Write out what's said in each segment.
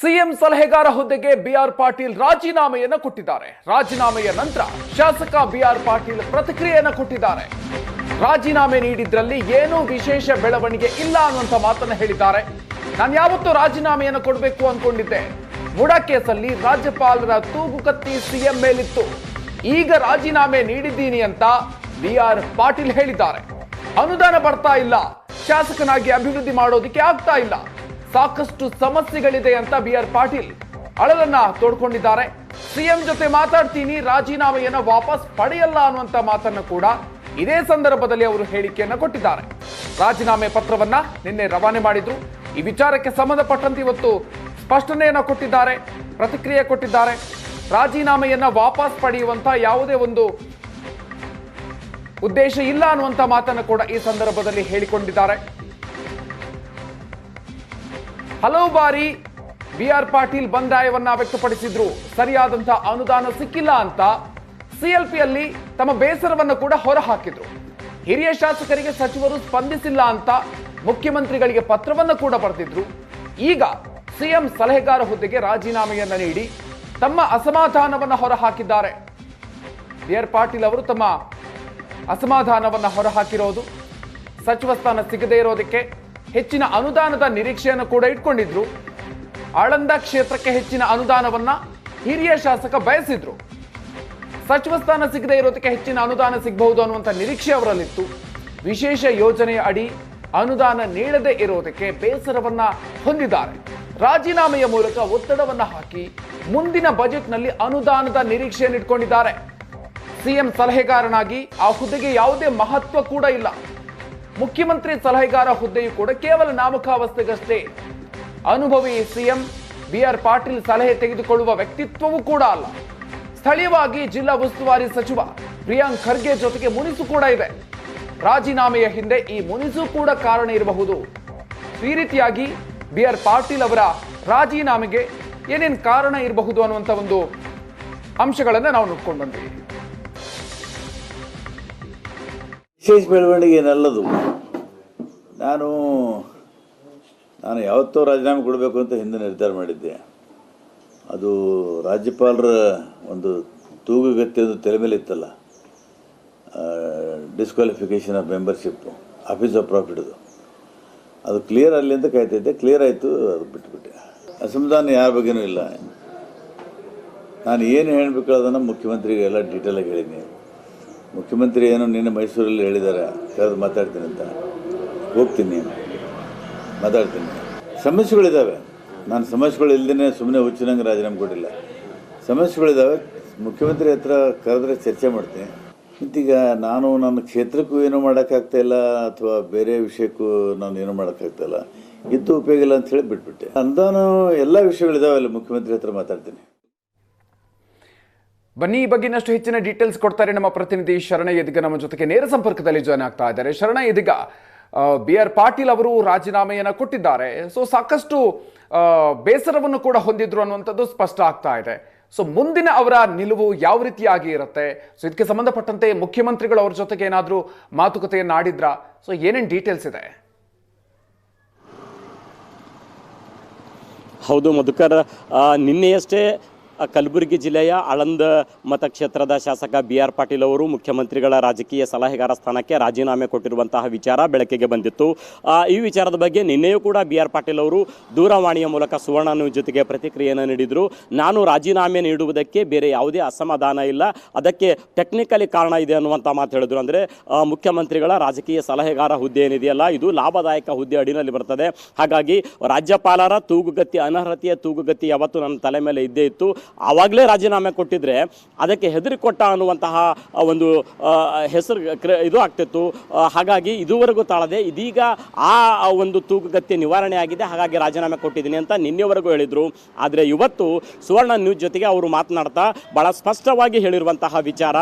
CM ಸಲಹೆಗಾರ ಹುದ್ದೆಗೆ B R Patil ರಾಜೀನಾಮೆಯನ್ನು ಕೊಟ್ಟಿದ್ದಾರೆ. ರಾಜೀನಾಮೆಯ ನಂತರ ಶಾಸಕ ಬಿಆರ್ ಪಾಟೀಲ್ ಪ್ರತಿಕ್ರಿಯೆಯನ್ನು ಕೊಟ್ಟಿದ್ದಾರೆ. ರಾಜೀನಾಮೆ ನೀಡಿದ್ರಲ್ಲಿ ಏನೂ ವಿಶೇಷ ಬೆಳವಣಿಗೆ ಇಲ್ಲ ಅನ್ನುವಂಥ ಮಾತನ್ನು ಹೇಳಿದ್ದಾರೆ. ನಾನು ಯಾವತ್ತೂ ರಾಜೀನಾಮೆಯನ್ನು ಕೊಡಬೇಕು ಅಂದ್ಕೊಂಡಿದ್ದೆ ಮುಡ ಕೇಸಲ್ಲಿ ರಾಜ್ಯಪಾಲರ ತೂಗುಕತ್ತಿ ಸಿಎಂ ಮೇಲಿತ್ತು. ಈಗ ರಾಜೀನಾಮೆ ನೀಡಿದ್ದೀನಿ ಅಂತ ಬಿಆರ್ ಪಾಟೀಲ್ ಹೇಳಿದ್ದಾರೆ. ಅನುದಾನ ಬರ್ತಾ ಇಲ್ಲ. ಶಾಸಕನಾಗಿ ಅಭಿವೃದ್ಧಿ ಮಾಡೋದಕ್ಕೆ ಆಗ್ತಾ ಇಲ್ಲ. ಸಾಕಷ್ಟು ಸಮಸ್ಯೆಗಳಿದೆ ಅಂತ ಬಿ ಆರ್ ಪಾಟೀಲ್ ಅಳಲನ್ನ ತೋಡ್ಕೊಂಡಿದ್ದಾರೆ. ಸಿಎಂ ಜೊತೆ ಮಾತಾಡ್ತೀನಿ, ರಾಜೀನಾಮೆಯನ್ನ ವಾಪಸ್ ಪಡೆಯಲ್ಲ ಅನ್ನುವಂತ ಮಾತನ್ನ ಕೂಡ ಇದೇ ಸಂದರ್ಭದಲ್ಲಿ ಅವರು ಹೇಳಿಕೆಯನ್ನು ಕೊಟ್ಟಿದ್ದಾರೆ. ರಾಜೀನಾಮೆ ಪತ್ರವನ್ನ ನಿನ್ನೆ ರವಾನೆ ಮಾಡಿದ್ರು. ಈ ವಿಚಾರಕ್ಕೆ ಸಂಬಂಧಪಟ್ಟಂತೆ ಇವತ್ತು ಸ್ಪಷ್ಟನೆಯನ್ನ ಕೊಟ್ಟಿದ್ದಾರೆ, ಪ್ರತಿಕ್ರಿಯೆ ಕೊಟ್ಟಿದ್ದಾರೆ. ರಾಜೀನಾಮೆಯನ್ನ ವಾಪಸ್ ಪಡೆಯುವಂತ ಯಾವುದೇ ಒಂದು ಉದ್ದೇಶ ಇಲ್ಲ ಅನ್ನುವಂತ ಮಾತನ್ನು ಕೂಡ ಈ ಸಂದರ್ಭದಲ್ಲಿ ಹೇಳಿಕೊಂಡಿದ್ದಾರೆ. ಹಲವು ಬಾರಿ ಬಿ ಆರ್ ಪಾಟೀಲ್ ಬಂದಾಯವನ್ನ ವ್ಯಕ್ತಪಡಿಸಿದ್ರು. ಸರಿಯಾದಂತಹ ಅನುದಾನ ಸಿಕ್ಕಿಲ್ಲ ಅಂತ ಸಿಎಲ್ಪಿಯಲ್ಲಿ ತಮ್ಮ ಬೇಸರವನ್ನು ಕೂಡ ಹೊರಹಾಕಿದ್ರು. ಹಿರಿಯ ಶಾಸಕರಿಗೆ ಸಚಿವರು ಸ್ಪಂದಿಸಿಲ್ಲ ಅಂತ ಮುಖ್ಯಮಂತ್ರಿಗಳಿಗೆ ಪತ್ರವನ್ನು ಕೂಡ ಬರೆದಿದ್ರು. ಈಗ ಸಿಎಂ ಸಲಹೆಗಾರ ಹುದ್ದೆಗೆ ರಾಜೀನಾಮೆಯನ್ನು ನೀಡಿ ತಮ್ಮ ಅಸಮಾಧಾನವನ್ನು ಹೊರಹಾಕಿದ್ದಾರೆ. ಬಿ ಆರ್ ಪಾಟೀಲ್ ಅವರು ತಮ್ಮ ಅಸಮಾಧಾನವನ್ನು ಹೊರಹಾಕಿರೋದು. ಸಚಿವ ಸ್ಥಾನ ಸಿಗದೇ ಇರೋದಕ್ಕೆ ಹೆಚ್ಚಿನ ಅನುದಾನದ ನಿರೀಕ್ಷೆಯನ್ನು ಕೂಡ ಇಟ್ಕೊಂಡಿದ್ರು. ಆಳಂದ ಕ್ಷೇತ್ರಕ್ಕೆ ಹೆಚ್ಚಿನ ಅನುದಾನವನ್ನ ಹಿರಿಯ ಶಾಸಕ ಬಯಸಿದ್ರು. ಸಚಿವ ಸ್ಥಾನ ಸಿಗದೆ ಇರೋದಕ್ಕೆ ಹೆಚ್ಚಿನ ಅನುದಾನ ಸಿಗಬಹುದು ಅನ್ನುವಂಥ ನಿರೀಕ್ಷೆ ಅವರಲ್ಲಿತ್ತು. ವಿಶೇಷ ಯೋಜನೆಯ ಅಡಿ ಅನುದಾನ ನೀಡದೇ ಇರೋದಕ್ಕೆ ಬೇಸರವನ್ನ ಹೊಂದಿದ್ದಾರೆ. ರಾಜೀನಾಮೆಯ ಮೂಲಕ ಒತ್ತಡವನ್ನ ಹಾಕಿ ಮುಂದಿನ ಬಜೆಟ್ನಲ್ಲಿ ಅನುದಾನದ ನಿರೀಕ್ಷೆಯನ್ನು ಇಟ್ಕೊಂಡಿದ್ದಾರೆ. ಸಿಎಂ ಸಲಹೆಗಾರನಾಗಿ ಆ ಹುದ್ದೆಗೆ ಯಾವುದೇ ಮಹತ್ವ ಕೂಡ ಇಲ್ಲ. ಮುಖ್ಯಮಂತ್ರಿ ಸಲಹೆಗಾರ ಹುದ್ದೆಯು ಕೂಡ ಕೇವಲ ನಾಮಕಾವಸ್ಥೆಗಷ್ಟೇ. ಅನುಭವಿ ಸಿಎಂ ಬಿ ಆರ್ ಪಾಟೀಲ್ ಸಲಹೆ ತೆಗೆದುಕೊಳ್ಳುವ ವ್ಯಕ್ತಿತ್ವವೂ ಕೂಡ ಅಲ್ಲ. ಸ್ಥಳೀಯವಾಗಿ ಜಿಲ್ಲಾ ಉಸ್ತುವಾರಿ ಸಚಿವ ಪ್ರಿಯಾಂಕ್ ಖರ್ಗೆ ಜೊತೆಗೆ ಮುನಿಸು ಕೂಡ ಇದೆ. ರಾಜೀನಾಮೆಯ ಹಿಂದೆ ಈ ಮುನಿಸು ಕೂಡ ಕಾರಣ ಇರಬಹುದು. ಈ ರೀತಿಯಾಗಿ ಬಿ ಆರ್ ಪಾಟೀಲ್ ಅವರ ರಾಜೀನಾಮೆಗೆ ಏನೇನು ಕಾರಣ ಇರಬಹುದು ಅನ್ನುವಂಥ ಒಂದು ಅಂಶಗಳನ್ನು ನಾವು ನೋಡ್ಕೊಂಡು ಬಂದ್ವಿ. ವಿಶೇಷ ಬೆಳವಣಿಗೆ ಏನಲ್ಲದು ನಾನು ನಾನು ಯಾವತ್ತೋ ರಾಜೀನಾಮೆ ಕೊಡಬೇಕು ಅಂತ ಹಿಂದೆ ನಿರ್ಧಾರ ಮಾಡಿದ್ದೆ. ಅದು ರಾಜ್ಯಪಾಲರ ಒಂದು ತೂಗುಗತ್ತಿ ಒಂದು ತಲೆ ಮೇಲೆ ಇತ್ತಲ್ಲ disqualification of membership office of ಪ್ರಾಫಿಟ್ದು ಅದು ಕ್ಲಿಯರ್ ಅಲ್ಲಿ ಅಂತ ಕಾಯ್ತಿದ್ದೆ. ಕ್ಲಿಯರ್ ಆಯಿತು, ಅದು ಬಿಟ್ಟುಬಿಟ್ಟೆ ಅಸಮಾಧಾನ ಯಾರ ಬಗ್ಗೆನೂ ಇಲ್ಲ. ನಾನು ಏನು ಹೇಳಬೇಕು ಅದನ್ನು ಮುಖ್ಯಮಂತ್ರಿಗೆಲ್ಲ ಡೀಟೇಲಾಗಿ ಹೇಳಿದ್ದೀನಿ. ಮುಖ್ಯಮಂತ್ರಿ ಏನು ನಿನ್ನೆ ಮೈಸೂರಲ್ಲಿ ಹೇಳಿದ್ದಾರೆ, ಕರೆದು ಮಾತಾಡ್ತೀನಿ ಅಂತ. ಹೋಗ್ತೀನಿ ಮಾತಾಡ್ತೀನಿ. ಸಮಸ್ಯೆಗಳಿದ್ದಾವೆ ನಾನು ಸಮಸ್ಯೆಗಳು ಇಲ್ಲದೇ ಸುಮ್ಮನೆ ಹುಚ್ಚಿನಂಗೆ ರಾಜೀನಾಮೆ ಕೊಟ್ಟಿಲ್ಲ. ಸಮಸ್ಯೆಗಳಿದ್ದಾವೆ ಮುಖ್ಯಮಂತ್ರಿ ಹತ್ರ ಕರೆದ್ರೆ ಚರ್ಚೆ ಮಾಡ್ತೀನಿ. ಇಂತೀಗ ನಾನು ನನ್ನ ಕ್ಷೇತ್ರಕ್ಕೂ ಏನೂ ಮಾಡೋಕ್ಕಾಗ್ತಾ ಇಲ್ಲ, ಅಥವಾ ಬೇರೆ ವಿಷಯಕ್ಕೂ ನಾನು ಏನೂ ಮಾಡೋಕ್ಕಾಗ್ತಾಯಿಲ್ಲ ಇದ್ದು ಉಪಯೋಗ ಇಲ್ಲ ಅಂತ ಹೇಳಿ ಬಿಟ್ಬಿಟ್ಟೆ. ಅಂದಾನು ಎಲ್ಲ ವಿಷಯಗಳಿದಾವಲ್ಲ ಮುಖ್ಯಮಂತ್ರಿ ಹತ್ರ ಮಾತಾಡ್ತೀನಿ. ಬನ್ನಿ, ಈ ಬಗ್ಗೆ ಇನ್ನಷ್ಟು ಹೆಚ್ಚಿನ ಡೀಟೇಲ್ಸ್ ಕೊಡ್ತಾರೆ ನಮ್ಮ ಪ್ರತಿನಿಧಿ ಶರಣ ಇದೀಗ ನಮ್ಮ ಜೊತೆಗೆ ನೇರ ಸಂಪರ್ಕದಲ್ಲಿ ಜಾಯ್ನ್ ಆಗ್ತಾ ಇದ್ದಾರೆ. ಶರಣ ಇದೀಗ ಬಿ ಆರ್ ಪಾಟೀಲ್ ಅವರು ರಾಜೀನಾಮೆಯನ್ನು ಕೊಟ್ಟಿದ್ದಾರೆ. ಸೊ ಸಾಕಷ್ಟು ಬೇಸರವನ್ನು ಕೂಡ ಹೊಂದಿದ್ರು ಅನ್ನುವಂಥದ್ದು ಸ್ಪಷ್ಟ ಆಗ್ತಾ ಇದೆ. ಸೊ ಮುಂದಿನ ಅವರ ನಿಲುವು ಯಾವ ರೀತಿಯಾಗಿ ಇರುತ್ತೆ? ಸೊ ಇದಕ್ಕೆ ಸಂಬಂಧಪಟ್ಟಂತೆ ಮುಖ್ಯಮಂತ್ರಿಗಳು ಅವ್ರ ಜೊತೆಗೆ ಏನಾದರೂ ಮಾತುಕತೆಯನ್ನು ಆಡಿದ್ರಾ? ಸೊ ಏನೇನು ಡೀಟೇಲ್ಸ್ ಇದೆ? ಹೌದು, ಮಧುಕರ್ ನಿನ್ನೆಯಷ್ಟೇ ಕಲಬುರಗಿ ಜಿಲ್ಲೆಯ ಆಳಂದ ಮತಕ್ಷೇತ್ರದ ಶಾಸಕ ಬಿ ಆರ್ ಪಾಟೀಲ್ ಅವರು ಮುಖ್ಯಮಂತ್ರಿಗಳ ರಾಜಕೀಯ ಸಲಹೆಗಾರ ಸ್ಥಾನಕ್ಕೆ ರಾಜೀನಾಮೆ ಕೊಟ್ಟಿರುವಂತಹ ವಿಚಾರ ಬೆಳಕಿಗೆ ಬಂದಿತ್ತು. ಈ ವಿಚಾರದ ಬಗ್ಗೆ ನಿನ್ನೆಯೂ ಕೂಡ ಬಿ ಆರ್ ಪಾಟೀಲ್ ಅವರು ದೂರವಾಣಿಯ ಮೂಲಕ ಸುವರ್ಣ ಜೊತೆಗೆ ಪ್ರತಿಕ್ರಿಯೆಯನ್ನು ನೀಡಿದರು. ನಾನು ರಾಜೀನಾಮೆ ನೀಡುವುದಕ್ಕೆ ಬೇರೆ ಯಾವುದೇ ಅಸಮಾಧಾನ ಇಲ್ಲ. ಅದಕ್ಕೆ ಟೆಕ್ನಿಕಲಿ ಕಾರಣ ಇದೆ ಅನ್ನುವಂಥ ಮಾತು ಹೇಳಿದ್ರು. ಅಂದರೆ ಮುಖ್ಯಮಂತ್ರಿಗಳ ರಾಜಕೀಯ ಸಲಹೆಗಾರ ಹುದ್ದೆ ಏನಿದೆಯಲ್ಲ, ಇದು ಲಾಭದಾಯಕ ಹುದ್ದೆ ಅಡಿನಲ್ಲಿ ಬರ್ತದೆ. ಹಾಗಾಗಿ ರಾಜ್ಯಪಾಲರ ತೂಗುಗತಿ ಅನರ್ಹತೆಯ ತೂಗುಗತಿ ಯಾವತ್ತು ನನ್ನ ತಲೆ ಮೇಲೆ ಇದ್ದೇ ಇತ್ತು. ಆವಾಗಲೇ ರಾಜೀನಾಮೆ ಕೊಟ್ಟಿದ್ರೆ ಅದಕ್ಕೆ ಹೆದರಿಕೊಟ್ಟ ಅನ್ನುವಂತಹ ಒಂದು ಹೆಸರು ಇದು ಆಗ್ತಿತ್ತು. ಹಾಗಾಗಿ ಇದುವರೆಗೂ ತಾಳದೆ ಇದೀಗ ಆ ಒಂದು ತೂಗುಗತಿ ನಿವಾರಣೆ ಆಗಿದೆ. ಹಾಗಾಗಿ ರಾಜೀನಾಮೆ ಕೊಟ್ಟಿದ್ದೀನಿ ಅಂತ ನಿನ್ನೆವರೆಗೂ ಹೇಳಿದರು. ಆದರೆ ಇವತ್ತು ಸುವರ್ಣ ನ್ಯೂಸ್ ಜೊತೆಗೆ ಅವರು ಮಾತನಾಡ್ತಾ ಭಾಳ ಸ್ಪಷ್ಟವಾಗಿ ಹೇಳಿರುವಂತಹ ವಿಚಾರ.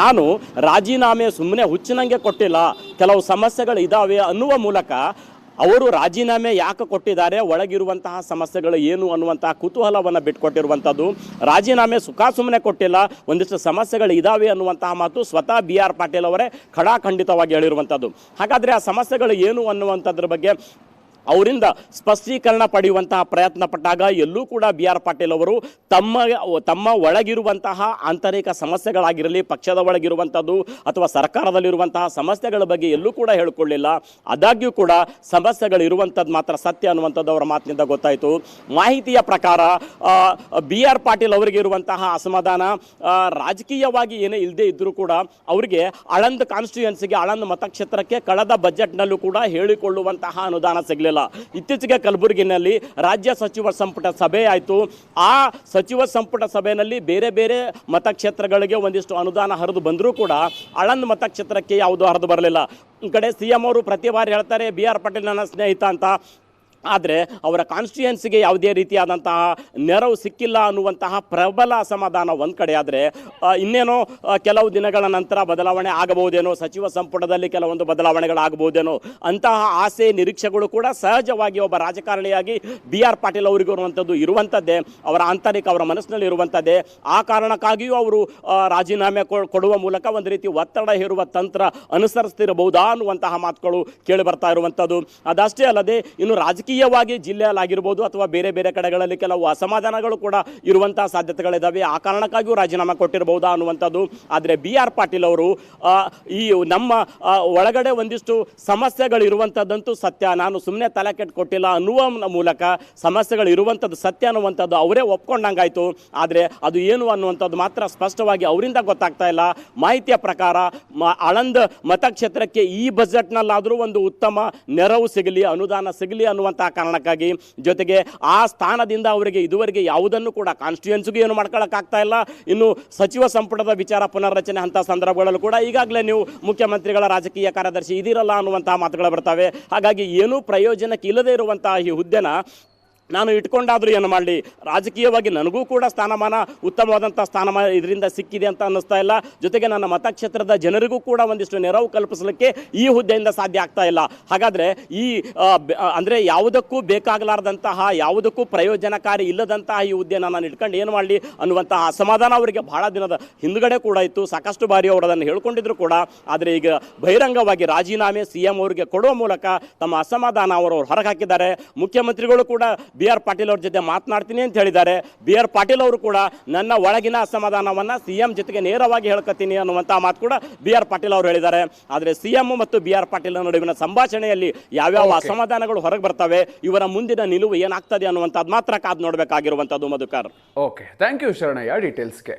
ನಾನು ರಾಜೀನಾಮೆ ಸುಮ್ಮನೆ ಹುಚ್ಚಿನಂಗೆ ಕೊಟ್ಟಿಲ್ಲ. ಕೆಲವು ಸಮಸ್ಯೆಗಳು ಇದ್ದಾವೆ ಅನ್ನುವ ಮೂಲಕ ಅವರು ರಾಜೀನಾಮೆ ಯಾಕೆ ಕೊಟ್ಟಿದ್ದಾರೆ, ಒಳಗಿರುವಂತಹ ಸಮಸ್ಯೆಗಳು ಏನು ಅನ್ನುವಂತಹ ಕುತೂಹಲವನ್ನು ಬಿಟ್ಕೊಟ್ಟಿರುವಂಥದ್ದು. ರಾಜೀನಾಮೆ ಸುಖ ಸುಮ್ಮನೆ ಕೊಟ್ಟಿಲ್ಲ, ಒಂದಿಷ್ಟು ಸಮಸ್ಯೆಗಳು ಇದಾವೆ ಅನ್ನುವಂತಹ ಮಾತು ಸ್ವತಃ ಬಿ ಆರ್ ಪಾಟೀಲ್ ಅವರೇ ಖಡಾಖಂಡಿತವಾಗಿ ಹೇಳಿರುವಂಥದ್ದು. ಹಾಗಾದರೆ ಆ ಸಮಸ್ಯೆಗಳು ಏನು ಅನ್ನುವಂಥದ್ರ ಬಗ್ಗೆ ಅವರಿಂದ ಸ್ಪಷ್ಟೀಕರಣ ಪಡೆಯುವಂತಹ ಪ್ರಯತ್ನ ಪಟ್ಟಾಗ ಎಲ್ಲೂ ಕೂಡ ಬಿ ಆರ್ ಪಾಟೀಲ್ ಅವರು ತಮ್ಮ ತಮ್ಮ ಒಳಗಿರುವಂತಹ ಆಂತರಿಕ ಸಮಸ್ಯೆಗಳಾಗಿರಲಿ, ಪಕ್ಷದ ಒಳಗಿರುವಂಥದ್ದು ಅಥವಾ ಸರ್ಕಾರದಲ್ಲಿರುವಂತಹ ಸಮಸ್ಯೆಗಳ ಬಗ್ಗೆ ಎಲ್ಲೂ ಕೂಡ ಹೇಳಿಕೊಳ್ಳಿಲ್ಲ. ಆದಾಗ್ಯೂ ಕೂಡ ಸಮಸ್ಯೆಗಳು ಇರುವಂಥದ್ದು ಮಾತ್ರ ಸತ್ಯ ಅನ್ನುವಂಥದ್ದು ಅವರ ಮಾತಿನಿಂದ ಗೊತ್ತಾಯಿತು. ಮಾಹಿತಿಯ ಪ್ರಕಾರ ಬಿ ಆರ್ ಪಾಟೀಲ್ ಅವರಿಗೆ ಇರುವಂತಹ ಅಸಮಾಧಾನ ರಾಜಕೀಯವಾಗಿ ಏನೇ ಇಲ್ಲದೆ ಇದ್ದರೂ ಕೂಡ ಅವರಿಗೆ ಅಳಂದ ಕಾನ್ಸ್ಟಿಟ್ಯೂಯನ್ಸಿಗೆ ಅಳಂದ ಮತಕ್ಷೇತ್ರಕ್ಕೆ ಕಳೆದ ಬಜೆಟ್ನಲ್ಲೂ ಕೂಡ ಹೇಳಿಕೊಳ್ಳುವಂತಹ ಅನುದಾನ ಸಿಗಲಿಲ್ಲ. ಇತ್ತೀಚೆಗೆ ಕಲಬುರಗಿನಲ್ಲಿ ರಾಜ್ಯ ಸಚಿವ ಸಂಪುಟ ಸಭೆ ಆಯಿತು. ಆ ಸಚಿವ ಸಂಪುಟ ಸಭೆಯಲ್ಲಿ ಬೇರೆ ಬೇರೆ ಮತಕ್ಷೇತ್ರಗಳಿಗೆ ಒಂದಿಷ್ಟು ಅನುದಾನ ಹರಿದು ಬಂದರೂ ಕೂಡ ಅಳಂದ್ ಮತಕ್ಷೇತ್ರಕ್ಕೆ ಯಾವುದು ಹರಿದು ಬರಲಿಲ್ಲ. ಕಡೆ ಸಿ ಎಂ ಅವರು ಪ್ರತಿ ಬಾರಿ ಹೇಳ್ತಾರೆ, ಬಿ ಆರ್ ಪಾಟೀಲ್ ನನ್ನ ಸ್ನೇಹಿತ ಅಂತ. ಆದರೆ ಅವರ ಕಾನ್ಸ್ಟಿಟ್ಯೂಯನ್ಸಿಗೆ ಯಾವುದೇ ರೀತಿಯಾದಂತಹ ನೆರವು ಸಿಕ್ಕಿಲ್ಲ ಅನ್ನುವಂತಹ ಪ್ರಬಲ ಅಸಮಾಧಾನ ಒಂದು ಕಡೆ ಆದರೆ ಇನ್ನೇನೋ ಕೆಲವು ದಿನಗಳ ನಂತರ ಬದಲಾವಣೆ ಆಗಬಹುದೇನೋ, ಸಚಿವ ಸಂಪುಟದಲ್ಲಿ ಕೆಲವೊಂದು ಬದಲಾವಣೆಗಳಾಗಬಹುದೇನೋ, ಅಂತಹ ಆಸೆ ನಿರೀಕ್ಷೆಗಳು ಕೂಡ ಸಹಜವಾಗಿ ಒಬ್ಬ ರಾಜಕಾರಣಿಯಾಗಿ ಬಿ ಆರ್ ಪಾಟೀಲ್ ಅವರಿಗೂ ಇರುವಂಥದ್ದು ಇರುವಂಥದ್ದೇ, ಅವರ ಆಂತರಿಕ, ಅವರ ಮನಸ್ಸಿನಲ್ಲಿ ಇರುವಂಥದ್ದೇ. ಆ ಕಾರಣಕ್ಕಾಗಿಯೂ ಅವರು ರಾಜೀನಾಮೆ ಕೊಡುವ ಮೂಲಕ ಒಂದು ರೀತಿ ಒತ್ತಡ ಹೇರುವ ತಂತ್ರ ಅನುಸರಿಸ್ತಿರಬಹುದಾ ಅನ್ನುವಂತಹ ಮಾತುಗಳು ಕೇಳಿ ಬರ್ತಾ ಇರುವಂಥದ್ದು. ಅದಷ್ಟೇ ಅಲ್ಲದೆ, ಇನ್ನು ರಾಜಕೀಯವಾಗಿ ಜಿಲ್ಲೆಯಲ್ಲಾಗಿರ್ಬೋದು ಅಥವಾ ಬೇರೆ ಬೇರೆ ಕಡೆಗಳಲ್ಲಿ ಕೆಲವು ಅಸಮಾಧಾನಗಳು ಕೂಡ ಇರುವಂತಹ ಸಾಧ್ಯತೆಗಳಿದ್ದಾವೆ ಆ ಕಾರಣಕ್ಕಾಗಿಯೂ ರಾಜೀನಾಮೆ ಕೊಟ್ಟಿರಬಹುದಾ ಅನ್ನುವಂಥದ್ದು. ಆದರೆ ಬಿ ಆರ್ ಪಾಟೀಲ್ ಅವರು ಈ ನಮ್ಮ ಒಳಗಡೆ ಒಂದಿಷ್ಟು ಸಮಸ್ಯೆಗಳು ಇರುವಂಥದ್ದಂತೂ ಸತ್ಯ. ನಾನು ಸುಮ್ಮನೆ ತಲೆ ಕೆಟ್ಟುಕೊಟ್ಟಿಲ್ಲ ಅನ್ನುವ ಮೂಲಕ ಸಮಸ್ಯೆಗಳು ಇರುವಂಥದ್ದು ಸತ್ಯ ಅನ್ನುವಂಥದ್ದು ಅವರೇ ಒಪ್ಕೊಂಡಂಗಾಯ್ತು. ಆದರೆ ಅದು ಏನು ಅನ್ನುವಂಥದ್ದು ಮಾತ್ರ ಸ್ಪಷ್ಟವಾಗಿ ಅವರಿಂದ ಗೊತ್ತಾಗ್ತಾ ಇಲ್ಲ. ಮಾಹಿತಿಯ ಪ್ರಕಾರ, ಮ, ಆಳಂದ್ ಮತಕ್ಷೇತ್ರಕ್ಕೆ ಈ ಬಜೆಟ್ನಲ್ಲಾದರೂ ಒಂದು ಉತ್ತಮ ನೆರವು ಸಿಗಲಿ, ಅನುದಾನ ಸಿಗಲಿ ಕಾರಣಕ್ಕಾಗಿ ಜೊತೆಗೆ ಆ ಸ್ಥಾನದಿಂದ ಅವರಿಗೆ ಇದುವರೆಗೆ ಯಾವುದನ್ನು ಕೂಡ ಕಾನ್ಸ್ಟಿಟ್ಯೂನ್ಸಿಗೂ ಏನು ಮಾಡ್ಕೊಳ್ಳೋಕ್ಕಾಗ್ತಾ ಇಲ್ಲ. ಇನ್ನು ಸಚಿವ ಸಂಪುಟದ ವಿಚಾರ ಪುನರ್ರಚನೆ ಅಂತ ಸಂದರ್ಭಗಳಲ್ಲೂ ಕೂಡ ಈಗಾಗಲೇ ನೀವು ಮುಖ್ಯಮಂತ್ರಿಗಳ ರಾಜಕೀಯ ಕಾರ್ಯದರ್ಶಿ ಇದಿರಲ್ಲ ಅನ್ನುವಂಥ ಮಾತುಗಳು ಬರ್ತವೆ. ಹಾಗಾಗಿ ಏನೂ ಪ್ರಯೋಜನಕ್ಕೆ ಇಲ್ಲದೆ ಇರುವಂತಹ ಈ ಹುದ್ದೆನ ನಾನು ಇಟ್ಕೊಂಡಾದರೂ ಏನು ಮಾಡಲಿ? ರಾಜಕೀಯವಾಗಿ ನನಗೂ ಕೂಡ ಸ್ಥಾನಮಾನ, ಉತ್ತಮವಾದಂಥ ಸ್ಥಾನಮಾನ ಇದರಿಂದ ಸಿಕ್ಕಿದೆ ಅಂತ ಅನ್ನಿಸ್ತಾ ಇಲ್ಲ. ಜೊತೆಗೆ ನನ್ನ ಮತಕ್ಷೇತ್ರದ ಜನರಿಗೂ ಕೂಡ ಒಂದಿಷ್ಟು ನೆರವು ಕಲ್ಪಿಸಲಿಕ್ಕೆ ಈ ಹುದ್ದೆಯಿಂದ ಸಾಧ್ಯ ಆಗ್ತಾ ಇಲ್ಲ. ಹಾಗಾದರೆ ಈ ಅಂದರೆ ಯಾವುದಕ್ಕೂ ಬೇಕಾಗಲಾರ್ದಂತಹ, ಯಾವುದಕ್ಕೂ ಪ್ರಯೋಜನಕಾರಿ ಇಲ್ಲದಂತಹ ಈ ಹುದ್ದೆನ ನಾನು ಇಟ್ಕೊಂಡು ಏನು ಮಾಡಲಿ ಅನ್ನುವಂತಹ ಅಸಮಾಧಾನ ಅವರಿಗೆ ಬಹಳ ದಿನದ ಹಿಂದುಗಡೆ ಕೂಡ ಇತ್ತು. ಸಾಕಷ್ಟು ಬಾರಿ ಅವರು ಅದನ್ನು ಹೇಳ್ಕೊಂಡಿದ್ರು ಕೂಡ. ಆದರೆ ಈಗ ಬಹಿರಂಗವಾಗಿ ರಾಜೀನಾಮೆ ಸಿ ಎಂ ಅವರಿಗೆ ಕೊಡುವ ಮೂಲಕ ತಮ್ಮ ಅಸಮಾಧಾನ ಅವರು ಹೊರಗೆ ಹಾಕಿದ್ದಾರೆ. ಮುಖ್ಯಮಂತ್ರಿಗಳು ಕೂಡ ಬಿ ಆರ್ ಪಾಟೀಲ್ ಅವ್ರ ಜೊತೆ ಮಾತನಾಡ್ತೀನಿ ಅಂತ ಹೇಳಿದ್ದಾರೆ. ಬಿ ಆರ್ ಪಾಟೀಲ್ ಅವರು ಕೂಡ ನನ್ನ ಒಳಗಿನ ಅಸಮಾಧಾನವನ್ನು ಸಿ ಎಂ ಜೊತೆಗೆ ನೇರವಾಗಿ ಹೇಳ್ಕೊತೀನಿ ಅನ್ನುವಂಥ ಮಾತು ಕೂಡ ಬಿ ಆರ್ ಪಾಟೀಲ್ ಅವರು ಹೇಳಿದ್ದಾರೆ. ಆದರೆ ಸಿ ಎಂ ಮತ್ತು ಬಿ ಆರ್ ಪಾಟೀಲ್ ನಡುವಿನ ಸಂಭಾಷಣೆಯಲ್ಲಿ ಯಾವ್ಯಾವ. ಅಸಮಾಧಾನಗಳು ಹೊರಗೆ ಬರ್ತವೆ ಇವರ ಮುಂದಿನ ನಿಲುವು ಏನಾಗ್ತದೆ ಅನ್ನುವಂಥದ್ದು ಮಾತ್ರ ಕಾದು ನೋಡಬೇಕಾಗಿರುವಂಥದ್ದು Madhukar. Okay thank you Sharanayya. ಡೀಟೇಲ್ಸ್ಗೆ